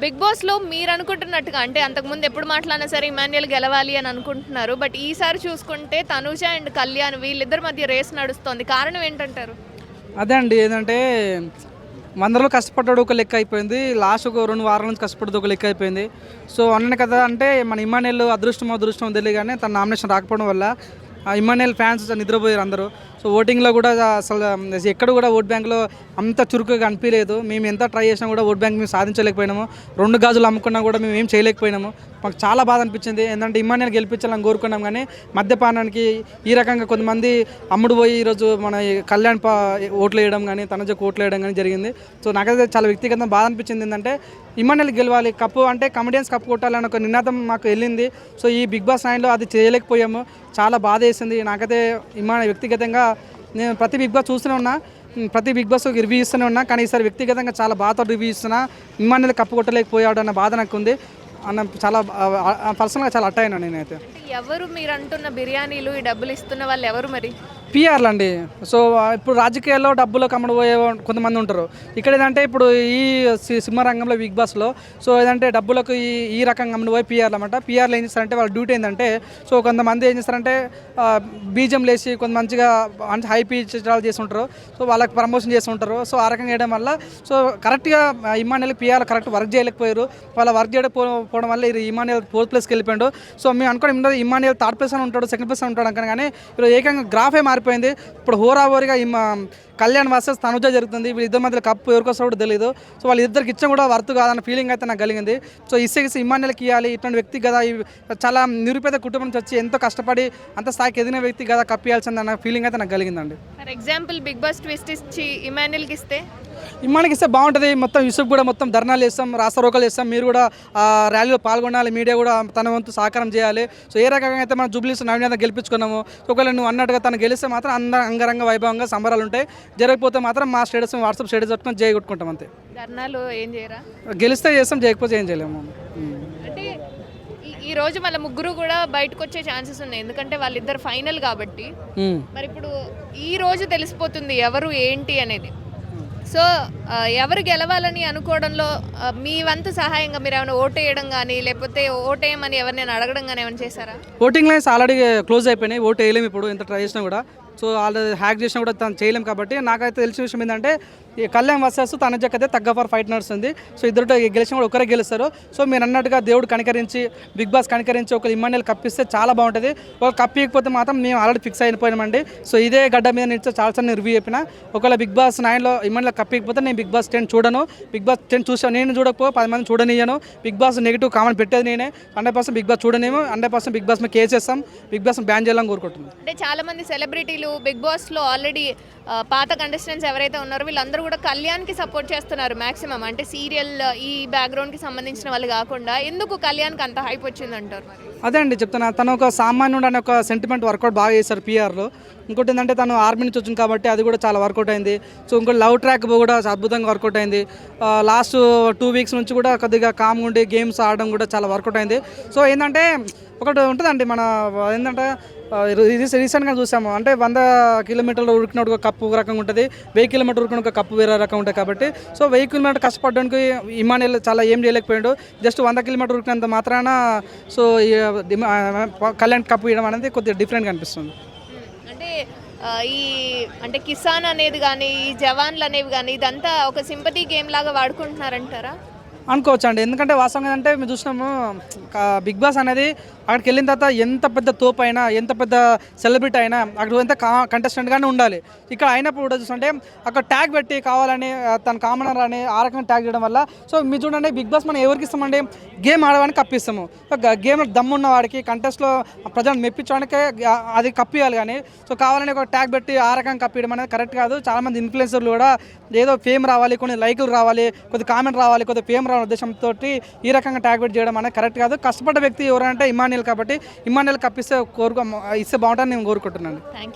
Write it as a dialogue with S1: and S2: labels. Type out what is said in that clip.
S1: Big బాస్లో మీరు అనుకుంటున్నట్టుగా అంటే అంతకుముందు ఎప్పుడు మాట్లాడినా సరే ఇమాన్యుయల్ గెలవాలి అని అనుకుంటున్నారు బట్ ఈసారి చూసుకుంటే తనుజ అండ్ కళ్యాణ్ వీళ్ళిద్దరి మధ్య రేస్ నడుస్తోంది. కారణం ఏంటంటారు?
S2: అదే అండి ఏంటంటే వందలో కష్టపడ్డాడు ఒక లెక్క అయిపోయింది లాస్ట్ ఒక రెండు వారాల నుంచి కష్టపడ్డది ఒక లెక్క అయిపోయింది. సో అన్న కదా అంటే మన ఇమానియల్ అదృష్టం అదృష్టం తెలియగానే తన నామినేషన్ రాకపోవడం వల్ల ఆ ఇమానియల్ ఫ్యాన్స్ నిద్రపోయారు అందరూ. సో ఓటింగ్లో కూడా అసలు ఎక్కడ కూడా ఓట్ బ్యాంక్లో అంత చురుకుగా అనిపించలేదు మేము ఎంత ట్రై చేసినా కూడా ఓట్ బ్యాంక్ మేము సాధించలేకపోయినాము. రెండు గాజులు అమ్ముకున్నా కూడా మేము ఏం చేయలేకపోయినాము. మాకు చాలా బాధ అనిపించింది. ఏంటంటే ఇమ్మానియల్ గెలిపించాలని కోరుకున్నాం కానీ మద్యపానానికి ఈ రకంగా కొంతమంది అమ్ముడు పోయి ఈరోజు మన కళ్యాణ్ పా ఓట్లు వేయడం కానీ తనజకు ఓట్లు వేయడం కానీ జరిగింది. సో నాకైతే చాలా వ్యక్తిగతంగా బాధ అనిపించింది ఏంటంటే ఇమ్మానియల్ గెలవాలి. కప్పు అంటే కమెడియన్స్ కప్పు కొట్టాలని ఒక నినాదం మాకు వెళ్ళింది. సో ఈ బిగ్ బాస్ నైన్లో అది చేయలేకపోయాము. చాలా బాధ వేసింది. నాకైతే ఇమ్మా వ్యక్తిగతంగా నేను ప్రతి బిగ్ బాస్ చూస్తూనే ఉన్నా ప్రతి బిగ్ బాస్ రివ్యూ ఇస్తూనే ఉన్నా కానీ ఈసారి వ్యక్తిగతంగా చాలా బాధతో రివ్యూ ఇస్తున్నా. మిమ్మల్ని కప్పు కొట్టలేకపోయాడు అన్న బాధ నాకు ఉంది అన్న చాలా పర్సనల్గా చాలా అట్ట నేనైతే.
S1: ఎవరు మీరు అంటున్న బిర్యానీలు ఈ డబ్బులు ఇస్తున్న వాళ్ళు ఎవరు మరి?
S2: పిఆర్లు అండి సో ఇప్పుడు రాజకీయాల్లో డబ్బులు కమ్మడిపోయే కొంతమంది ఉంటారు. ఇక్కడ ఏదంటే ఇప్పుడు ఈ సి- సింహ రంగంలో బిగ్ బాస్లో సో ఏదంటే డబ్బులకు ఈ ఈ రకంగా అమ్ముడుపోయి పిఆర్లు అనమాట పిఆర్లు ఏం చేస్తారంటే వాళ్ళ డ్యూటీ ఏంటంటే సో కొంతమంది ఏం చేస్తారంటే బీజం లేచి కొంత మంచిగా అంటే హై పీచ్ చిత్రాలు చేసి ఉంటారు. సో వాళ్ళకి ప్రమోషన్ చేసి ఉంటారు. సో ఆ రకంగా చేయడం వల్ల సో కరెక్ట్గా ఇమానియల్ పిఆర్ కరెక్ట్ వర్క్ చేయలేకపోయారు. వాళ్ళ వర్క్ చేయకపోవడం వల్ల ఇది ఇమానియల్ ఫోర్త్ ప్లేస్కి వెళ్ళిపోయాడు. సో మేము అనుకోవడం ఇమానియల్ థర్డ్ ప్లేస్ అని ఉంటాడు సెకండ్ ప్లేస్ అని ఉంటాడు అనుకున్నా కానీ ఏకంగా గ్రాఫే మారిపోయింది. ఇప్పుడు హోరాహోరీగా ఈ కళ్యాణ్ వర్సెస్ తనుజ జరుగుతుంది. వీళ్ళిద్దరి మధ్యలో కప్పు ఎవరికొస్తాడో కూడా తెలియదు సో వాళ్ళిద్దరికి ఇచ్చిన కూడా వర్త్ కాదన్న ఫీలింగ్ అయితే నాకు కలిగింది. సో ఇస్తే ఇస్తే ఇవ్వాలి. ఇట్లాంటి వ్యక్తి కదా చాలా నిరుపేద కుటుంబం నుంచి వచ్చి ఎంతో కష్టపడి అంత స్థాయికి ఎదిగిన వ్యక్తి కదా కప్పియాల్సింది అన్న ఫీలింగ్ అయితే నాకు కలిగిందండి.
S1: For example Bigg Boss twist ఇచ్చి ఇమాన్యుయల్కి ఇస్తే?
S2: ఇమ్మానికి ఇస్తే బాగుంటుంది. మొత్తం యూసుఫ్ కూడా మొత్తం ధర్నాలు చేస్తాం రాస్తారోకలు చేస్తాం. మీరు కూడా ఆ ర్యాలీలో పాల్గొనాలి మీడియా కూడా తన వంతు సహకారం చేయాలి. సో ఏ రకంగా అయితే మనం జూబ్లీస్ నవీనత గెలిపించుకున్నాము ఒకవేళ నువ్వు అన్నట్టుగా తను గెలిస్తే మాత్రం అంద అంగరంగ వైభవంగా సంబరాలు ఉంటాయి. జరగకపోతే మాత్రం మా స్టేటస్ వాట్సాప్ స్టేటస్ పెట్టుకొని జయ కొట్టుకుంటాం అంతే.
S1: ధర్నాలు ఏం చేయరా?
S2: గెలిస్తే చేస్తాం చేయకపోతే ఏం చేయలేము.
S1: ఈ- రోజు మళ్ళీ ముగ్గురు కూడా బయటకు వచ్చే ఛాన్సెస్ ఉన్నాయి. ఎందుకంటే వాళ్ళిద్దరు ఫైనల్ కాబట్టి. మరి ఇప్పుడు ఈ రోజు తెలిసిపోతుంది ఎవరు ఏంటి అనేది. సో ఎవరు గెలవాలని అనుకోవడంలో మీ వంతు సహాయంగా మీరు ఏమైనా ఓటేయడం కానీ లేకపోతే ఓటేయమని ఎవరినైనా అడగడం కానీ ఏమైనా చేశారా?
S2: ఓటింగ్ లైన్స్ ఆల్రెడీ క్లోజ్ అయిపోయినాయి ఓటు వేయలేము ఇప్పుడు ఎంత ట్రై చేసినా కూడా. సో ఆల్రెడీ హ్యాక్ చేసినా కూడా తను చేయలేం కాబట్టి నాకైతే తెలిసిన విషయం ఏంటంటే ఈ కళ్యాణ్ వర్సెస్ తన అయితే తగ్గ ఫర్ ఫైట్ నడుస్తుంది. సో ఇద్దరు గెలిచిన కూడా ఒకరే గెలుస్తారు. సో మీరు అన్నట్టుగా దేవుడు కనికరించి బిగ్ బాస్ కనికరించి ఒక ఇమ్మాన్యుల్ కప్పిస్తే చాలా బాగుంటుంది. ఒక కప్పియకపోతే మాత్రం మేము ఆల్రెడీ ఫిక్స్ అయిపోయినామండి. సో ఇదే గడ్డ మీద నిలిచి చాలాసార్లు రివ్యూ చెప్పిన. ఒకవేళ బిగ్ బాస్ నైన్లో ఇమ్మాన్యుల్ కప్పియకపోతే నేను బిగ్ బాస్ టెన్ చూడను. బిగ్ బాస్ టెన్ చూసాను నేను చూడకపో పది మంది చూడనియను బిగ్ బాస్ నెగిటివ్ కామెంట్ పెట్టేది నేనే. హండ్రెడ్ పర్సెంట్ బిగ్ బాస్ చూడనేమో. హండ్రెడ్ పర్సెంట్ బిగ్ బాస్ మేము కేసు చేస్తాం బిగ్ బాస్ బ్యాన్ చేయాలని కోరుకుంటున్నాం.
S1: అంటే చాలా మంది సెలబ్రిటీలు బిగ్ బాస్లో ఆల్రెడీ పాత కంటెస్టెంట్స్ ఎవరైతే ఉన్నారో వీళ్ళందరూ కూడా కళ్యాణ్కి సపోర్ట్ చేస్తున్నారు మాక్సిమం. అంటే సీరియల్ ఈ బ్యాక్గ్రౌండ్కి సంబంధించిన వాళ్ళు కాకుండా ఎందుకు కళ్యాణ్కి అంత హైప్ వచ్చిందంటారు మరి?
S2: అదే అండి చెప్తున్నా తను ఒక సామాన్యుడు అనే ఒక సెంటిమెంట్ వర్కౌట్ బాగా చేశారు పిఆర్లో ఇంకోటి ఏంటంటే తను ఆర్మీ నుంచి వచ్చింది కాబట్టి అది కూడా చాలా వర్కౌట్ అయింది. సో ఇంకోటి లవ్ ట్రాక్ కూడా అద్భుతంగా వర్కౌట్ అయింది. లాస్ట్ టూ వీక్స్ నుంచి కూడా కొద్దిగా కామ్ ఉండి గేమ్స్ ఆడడం కూడా చాలా వర్కౌట్ అయింది. సో ఏంటంటే ఒకటి ఉంటుందండి మన ఏంటంటే రీసెంట్గా చూసాము. అంటే వంద కిలోమీటర్లు ఉరికిన ఒక కప్పు రకం రకంగా ఉంటుంది. వెయ్యి కిలోమీటర్ ఉరికిన ఒక కప్పు వేరే రకం ఉంటుంది కాబట్టి. సో వెయ్యి కిలోమీటర్ కష్టపడడానికి ఇమానియల్ చాలా ఏం చేయలేకపోయాడు. జస్ట్ వంద కిలోమీటర్ ఉరికినంత మాత్రాన సో కళ్యాణ్ కప్పు ఇవ్వడం అనేది కొద్దిగా డిఫరెంట్గా అనిపిస్తుంది.
S1: అంటే ఈ అంటే కిసాన్ అనేది కానీ ఈ జవాన్లు అనేవి కానీ ఇదంతా ఒక సింపతి గేమ్ లాగా వాడుకుంటున్నారంటారా?
S2: అనుకోవచ్చు అండి ఎందుకంటే వాస్తవంగా అంటే మేము చూసినాము బిగ్ బాస్ అనేది అక్కడికి వెళ్ళిన తర్వాత ఎంత పెద్ద తోపు అయినా ఎంత పెద్ద సెలబ్రిటీ అయినా అక్కడ ఎంత కా కంటెస్టెంట్గానే ఉండాలి. ఇక్కడ అయినప్పుడు కూడా చూస్తుంటే అక్కడ ట్యాగ్ పెట్టి కావాలని తన కామనర్ అని ఆ రకంగా ట్యాగ్ చేయడం వల్ల సో మీరు చూడండి బిగ్ బాస్ మనం ఎవరికి ఇస్తామండి? గేమ్ ఆడడానికి కప్పిస్తాము. గేమ్ దమ్మున్న వాడికి కంటెస్ట్లో ప్రజలను మెప్పించడానికి అది కప్పియాలి కానీ సో కావాలని ఒక ట్యాగ్ పెట్టి ఆ రకంగా కప్పియడం అనేది కరెక్ట్ కాదు. చాలామంది ఇన్ఫ్లుయెన్సర్లు కూడా ఏదో ఫేమ్ రావాలి కొన్ని లైకులు రావాలి కొద్ది కామెంట్ రావాలి కొద్ది ఫేమ్ రావాలి. ఉద్దేశంతో ఈ రకంగా టార్గెట్ చేయడం అనేది కరెక్ట్ కాదు. కష్టపడ్డ వ్యక్తి ఎవరంటే ఇమానియల్ కాబట్టి ఇమానియల్ కప్పిస్తే కోరుకో ఇస్తే బాగుంటుందని నేను కోరుకుంటున్నాను.
S1: థ్యాంక్